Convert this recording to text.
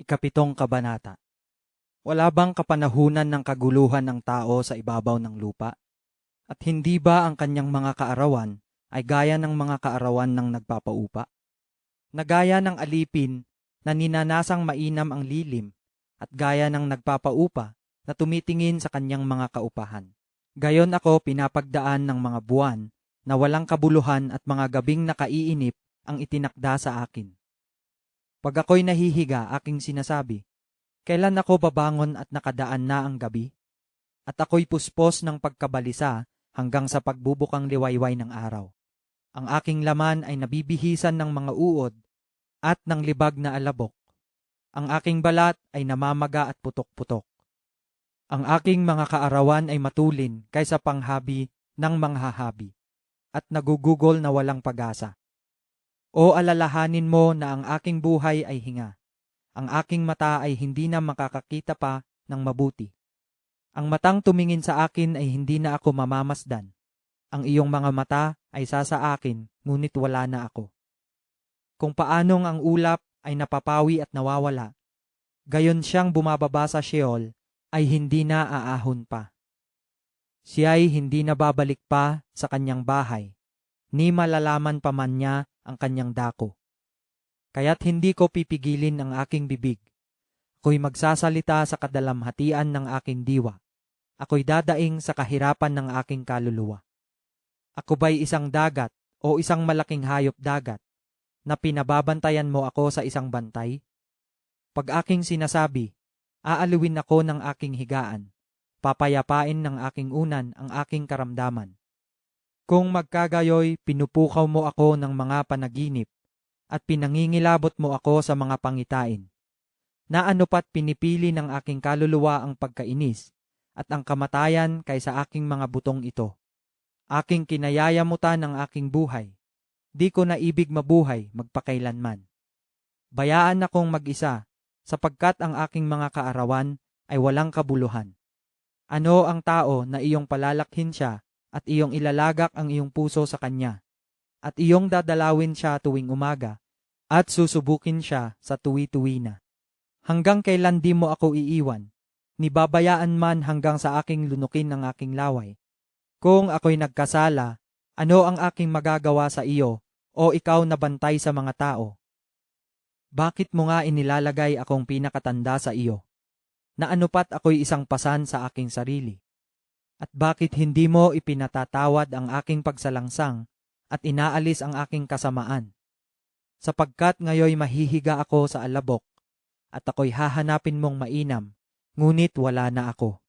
Ikapitong Kabanata Wala bang kapanahunan ng kaguluhan ng tao sa ibabaw ng lupa? At hindi ba ang kanyang mga kaarawan ay gaya ng mga kaarawan ng nagpapaupa? Na gaya ng alipin na ninanasang mainam ang lilim at gaya ng nagpapaupa na tumitingin sa kanyang mga kaupahan. Gayon ako pinapagdaan ng mga buwan na walang kabuluhan at mga gabing nakaiinip ang itinakda sa akin. Pag ako'y nahihiga, aking sinasabi, kailan ako babangon at nakadaan na ang gabi? At ako'y puspos ng pagkabalisa hanggang sa pagbubukang liwayway ng araw. Ang aking laman ay nabibihisan ng mga uod at ng libag na alabok. Ang aking balat ay namamaga at putok-putok. Ang aking mga kaarawan ay matulin kaysa panghabi ng manghahabi at nagugugol na walang pag-asa. O alalahanin mo na ang aking buhay ay hinga. Ang aking mata ay hindi na makakakita pa ng mabuti. Ang matang tumingin sa akin ay hindi na ako mamamasdan. Ang iyong mga mata ay sasa akin, ngunit wala na ako. Kung paanong ang ulap ay napapawi at nawawala, gayon siyang bumababa sa Sheol ay hindi na aahon pa. Siya'y hindi na babalik pa sa kanyang bahay, ni malalaman pa man niya ang kanyang dako. Kaya't hindi ko pipigilin ang aking bibig. Ako'y magsasalita sa kadalamhatian ng aking diwa. Ako'y dadaing sa kahirapan ng aking kaluluwa. Ako ba'y isang dagat o isang malaking hayop dagat na pinababantayan mo ako sa isang bantay? Pag aking sinasabi, aaliwin ako ng aking higaan, papayapain ng aking unan ang aking karamdaman. Kung magkagayoy, pinupukaw mo ako ng mga panaginip at pinangingilabot mo ako sa mga pangitain. Na ano pat pinipili ng aking kaluluwa ang pagkainis at ang kamatayan kaysa aking mga butong ito. Aking kinayayamutan ng aking buhay. Di ko na ibig mabuhay magpakailanman. Bayaan akong mag-isa sapagkat ang aking mga kaarawan ay walang kabuluhan. Ano ang tao na iyong palalakhin siya at iyong ilalagak ang iyong puso sa kanya, at iyong dadalawin siya tuwing umaga, at susubukin siya sa tuwi-tuwi na. Hanggang kailan di mo ako iiwan, nibabayaan man hanggang sa aking lunukin ng aking laway. Kung ako'y nagkasala, ano ang aking magagawa sa iyo, o ikaw na bantay sa mga tao? Bakit mo nga inilalagay akong pinakatanda sa iyo? Na anupat ako'y isang pasan sa aking sarili? At bakit hindi mo ipinatatawad ang aking pagsalangsang at inaalis ang aking kasamaan? Sapagkat ngayoy mahihiga ako sa alabok at ako'y hahanapin mong mainam, ngunit wala na ako.